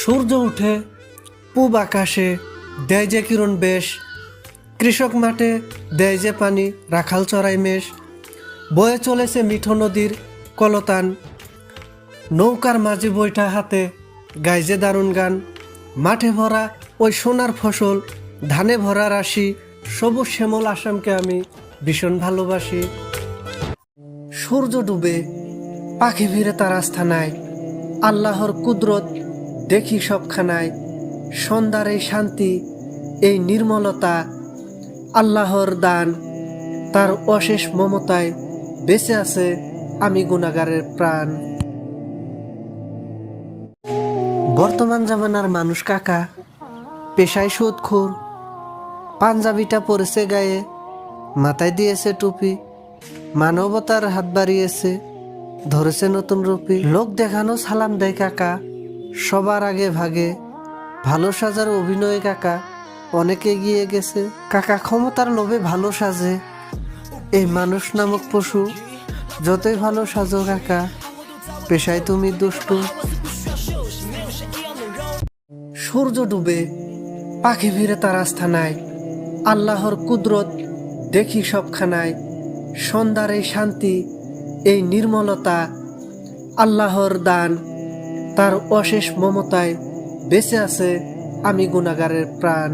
সূর্য উঠে, পূব আকাশে দেয় যে কিরণ বেশ, কৃষক মাঠে দেয় যে পানি রাখাল চড়াই মেষ, বয়ে চলেছে মিঠো নদীর কলতান। নৌকার মাঝে বইটা হাতে গাইজে দারুণ গান, মাঠে ভরা ওই সোনার ফসল, ধানে ভরা রাশি, সবুজ শ্যামল আসামকে আমি ভীষণ ভালোবাসি। সূর্য ডুবে, পাখি ভিড়ে তার আস্থা নাই, আল্লাহর কুদরত দেখি সবখানায় সন্ধ্যার এই শান্তি, এই নির্মলতা, আল্লাহর দান, তার অশেষ মমতায় বেঁচে আছে আমি গুণাগারের প্রাণ। বর্তমান জামানার মানুষ কাকা, পেশায় সুদখোর, পাঞ্জাবিটা পরেছে গায়ে, মাথায় দিয়েছে টুপি, মানবতার হাত বাড়িয়েছে, ধরেছে নতুন রূপী। লোক দেখানো সালাম দেয় কাকা সবার আগে ভাগে। ভালো সাজার অভিনয় কাকা, অনেকে এগিয়ে গেছে। কাকা ক্ষমতার লোভে ভালো সাজে। এই মানুষ নামক পশু, যতই ভালো সাজো কাকা, পেশায় তুমি দুষ্টু। সূর্য ডুবে, পাখি ভিড়ে তার আস্থা নাই। আল্লাহর কুদরত দেখি সবখানায়। সন্ধ্যার এই শান্তি, এই নির্মলতা, আল্লাহর দান। তার অশেষ মমতায় বেঁচে আছে আমি গুণাগারের প্রাণ।